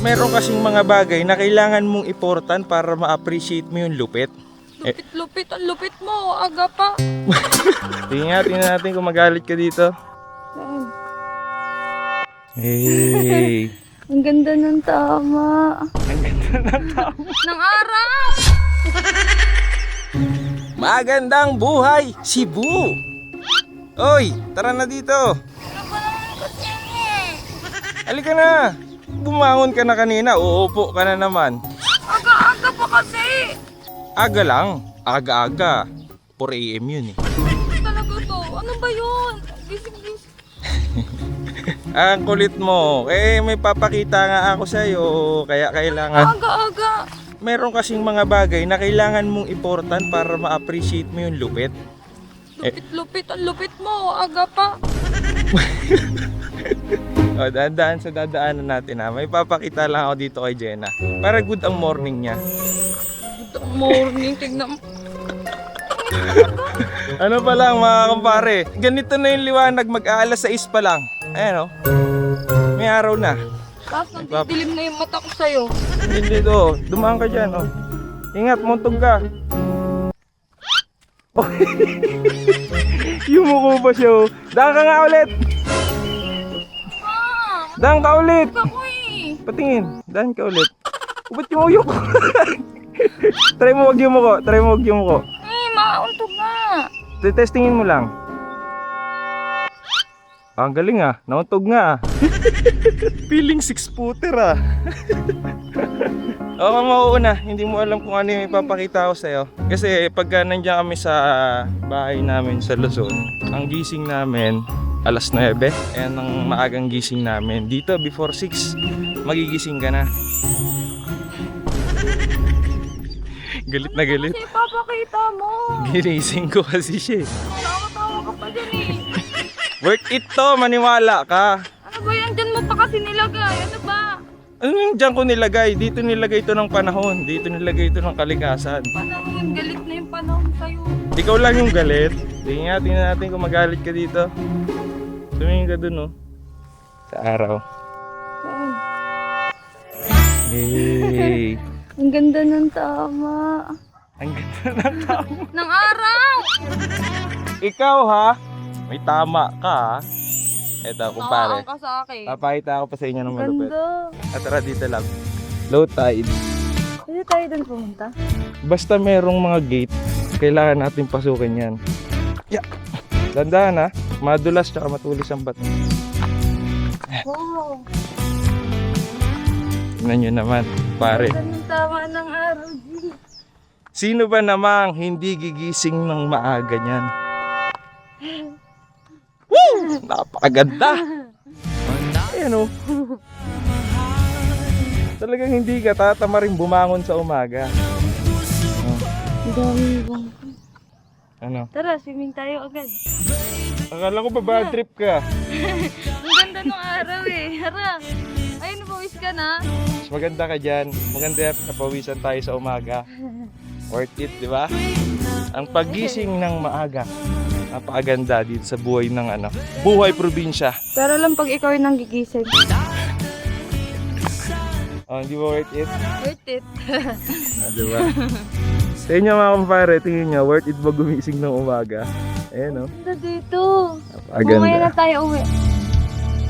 Meron kasing mga bagay na kailangan mong iportan para ma-appreciate mo yung lupit. Lupit-lupit, ang lupit mo. Aga pa. Tingnan, natin kung magalit ka dito. Hey! Ang ganda ng tama. Ang ganda ng tao. Ng araw! Magandang buhay, Cebu! Oy, tara na dito. Ano eh? Halika na. Bumangon ka na kanina, uupo ka na naman. Aga-aga pa kasi. Aga lang, aga-aga. 4 a.m. yun eh. Talaga to. Ano ba yun? Gising-gising. Ang kulit mo. Eh, may papakita nga ako sa'yo. Kaya kailangan... Aga-aga. Meron kasing mga bagay na kailangan mong iportan para ma-appreciate mo yung lupit. Lupit-lupit, ang lupit mo. Aga pa. O, dadaan sa dadaanan natin ha. May papakita lang ako dito kay Jenna. Para good ang morning niya. Good morning. Tignan mo. Ano pa lang mga kumpare? Ganito na yung liwanag mag-aalas 6 pa lang. Ayan o. May araw na. Tapos nagdidilim na yung mata ko sa'yo. Hindi to. Dumaan ka dyan oh. Ingat, muntog ka. Oh. Yumuko ba siya oh. Daan ka nga ulit. Ah, Daan ka ulit. ako eh. Patingin. Daan ka ulit. Oh, ba't yumuyok? Try mo wag yumuko. Try mo wag yumuko. Eh, mauntog nga. Testingin mo lang. Ah, ang galing ah. Nauntog nga ah. Feeling six footer ah. Oo ka mauuna. Hindi mo alam kung ano yung ipapakita ko sa'yo. Kasi pagka nandiyan kami sa bahay namin sa Luzon, ang gising namin alas 9. Ayan ang maagang gising namin. Dito before 6, magigising ka na. galit na galit. Kasi papakita mo. Ginising ko kasi siya eh. Tawa-tawa ka pa dyan eh. Worth it to, maniwala ka. Ano ba yan? Dyan mo pa kasi nilagay. Ano ba? Ano yung dyan ko nilagay? Dito nilagay ito ng panahon. Dito nilagay ito ng kalikasan. Panahon, galit na yung panahon sa'yo. Ikaw lang yung galit. Tingnan tingnan natin kung magalit ka dito. Tumingin ka dun, oh. Sa araw. Hey. Ang ganda ng tama. Ang ganda ng tao. Ng araw! Ikaw, ha? May tama ka, ha? Eto, kumpare. Tawaan ka sa akin. Papakita ko pa sa inyo ng malupit. Ganda. At tara dito lang. Low tide. Pwede tayo doon pumunta? Basta merong mga gate, kailangan natin pasukin yan. Yeah. Dandahan ha. Madulas tsaka matulis ang bato. Wow. Tingnan nyo naman, pare. Ganda ng tama ng araw, G. Sino ba namang hindi gigising ng maaga niyan? Woo! Napakaganda! Ayan o. Talagang hindi ka tatama rin bumangon sa umaga. Dami bang. Ano? Tara, swimming tayo agad. Akala ko ba bad trip ka? Ang ganda ng araw eh. Hara. Ayun, pawis ka na. Mas maganda ka dyan. Maganda napawisan tayo sa umaga. Worth it, di ba? Ang pagising ng maaga. Napakaganda dito sa buhay ng ano. Buhay probinsya. Pero lang pag ikaw yung nanggigising. Oh, hindi ba worth it? Worth it. Ah, di ba? sa inyo mga kumpare, tingin nyo, worth it ba gumising ng umaga? Ayan o. Ganda dito. Napakaganda. Mamaya na tayo uwi.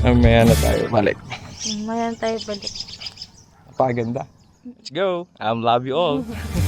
Mamaya na tayo balik. Mamaya na tayo balik. Napakaganda. Let's go. I love you all.